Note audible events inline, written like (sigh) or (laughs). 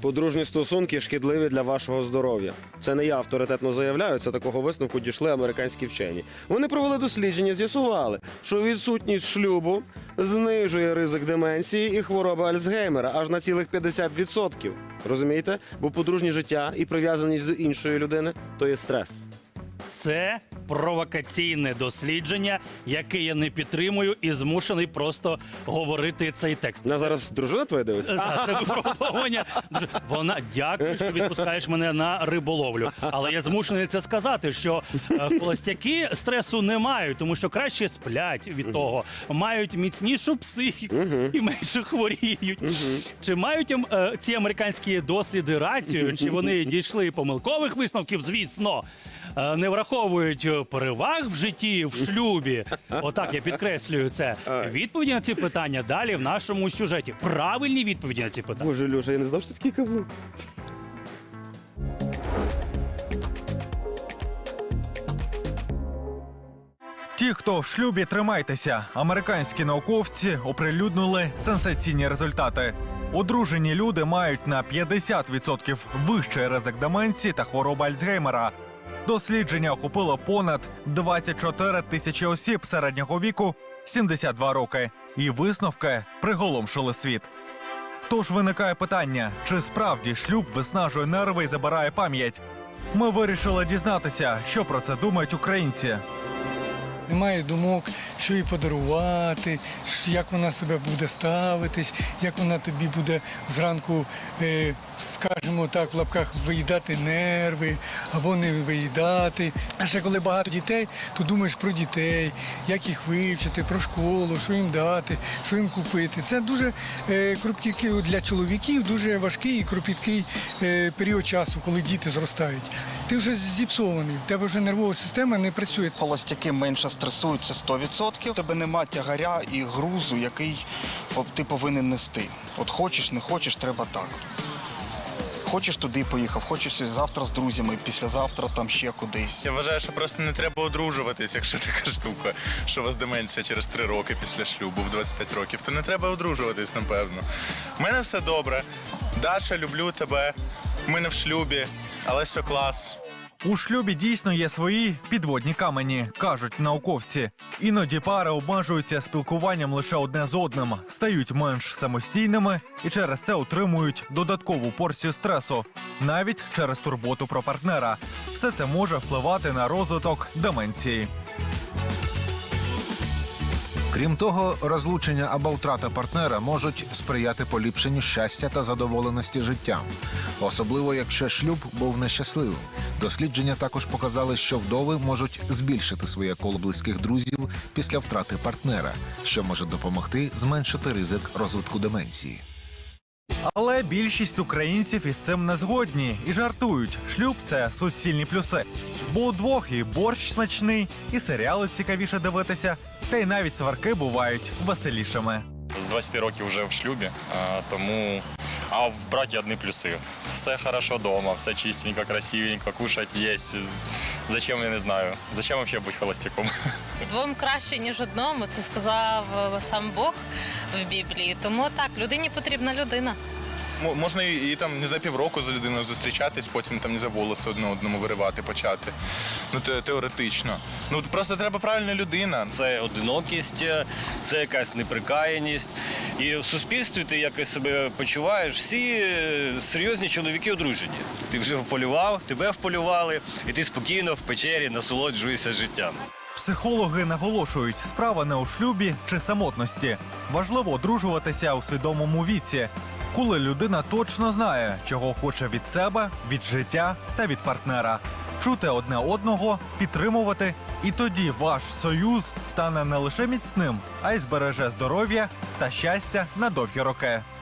Подружні стосунки шкідливі для вашого здоров'я. Це не я авторитетно заявляю. Це такого висновку дійшли американські вчені. Вони провели дослідження, з'ясували, що відсутність шлюбу знижує ризик деменції і хвороби Альцгеймера аж на цілих 50%. Розумієте? Бо подружнє життя і прив'язаність до іншої людини то є стрес. Це провокаційне дослідження, яке я не підтримую і змушений просто говорити цей текст. На зараз дружина твоя дивиться? Та, Це випробування. Дуже- Вона дякую, що відпускаєш мене на риболовлю. Але я змушений це сказати, що е, холостяки стресу не мають, тому що краще сплять від того, мають міцнішу психіку і менше хворіють. Чи мають ем, е, ці американські досліди рацію? Чи вони дійшли помилкових висновків? Звісно. Е, Не враховують е, переваг в житті, в шлюбі. Отак я підкреслюю це. Відповіді на ці питання далі в нашому сюжеті. Правильні відповіді на ці питання. Боже, Люша, я не знав, що такий каблук. Ті, хто в шлюбі тримайтеся, американські науковці оприлюднили сенсаційні результати. Одружені люди мають на 50% вищий ризик деменції та хвороби Альцгеймера. Дослідження охопило понад 24 тисячі осіб середнього віку 72 роки, і висновки приголомшили світ. Тож виникає питання: чи справді шлюб виснажує нерви і забирає пам'ять? Ми вирішили дізнатися, що про це думають українці. Немає думок, що їй подарувати, як вона себе буде ставитись, як вона тобі буде зранку, е, скажімо так, в лапках виїдати нерви або не виїдати. А ще коли багато дітей, то думаєш про дітей, як їх вивчити, про школу, що їм дати, що їм купити. Це дуже е, кропіткий для чоловіків, дуже важкий і кропіткий е, період часу, коли діти зростають. Ти вже зіпсований, в тебе вже нервова система не працює. Холостяки менше стресують, це 100%. У тебе нема тягаря і грузу, який ти повинен нести. От хочеш, не хочеш, треба так. Хочеш туди поїхав, хочеш завтра з друзями, післязавтра там ще кудись. Я вважаю, що просто не треба одружуватись, якщо така штука, що у вас деменція через 3 роки після шлюбу в 25 років, то не треба одружуватись, напевно. У мене все добре. Даша, люблю тебе. Ми не в шлюбі, але все клас. У шлюбі дійсно є свої підводні камені, кажуть науковці. Іноді пари обмежуються спілкуванням лише одне з одним, стають менш самостійними і через це отримують додаткову порцію стресу, навіть через турботу про партнера. Все це може впливати на розвиток деменції. Крім того, розлучення або втрата партнера можуть сприяти поліпшенню щастя та задоволеності життям, особливо якщо шлюб був нещасливим. Дослідження також показали, що вдови можуть збільшити своє коло близьких друзів після втрати партнера, що може допомогти зменшити ризик розвитку деменції. Але більшість українців із цим не згодні і жартують. Шлюб це суцільні плюси. Бо удвох і борщ смачний, і серіали цікавіше дивитися, та й навіть сварки бувають веселішими. З 20 років вже в шлюбі, а, тому а в бракі одні плюси. Все хорошо вдома, все чистенько, красивенько, кушать є. Зачем я не знаю. Зачем вообще бути холостяком? (laughs) Двом краще, ніж одному. Це сказав е, сам Бог в Біблії. Тому так, людині потрібна людина. Можна і, і там не за півроку з людиною зустрічатись, потім там не за волоси одне одному виривати почати. Ну те, теоретично. Ну просто треба правильна людина. Це одинокість, це якась неприкаяність. І в суспільстві ти якось себе почуваєш. Всі е, серйозні чоловіки одружені. Ти вже вполював, тебе вполювали, і ти спокійно в печері насолоджуєшся життям. Психологи наголошують, справа не у шлюбі чи самотності. Важливо одружуватися у свідомому віці, коли людина точно знає, чого хоче від себе, від життя та від партнера. Чути одне одного, підтримувати, і тоді ваш союз стане не лише міцним, а й збереже здоров'я та щастя на довгі роки.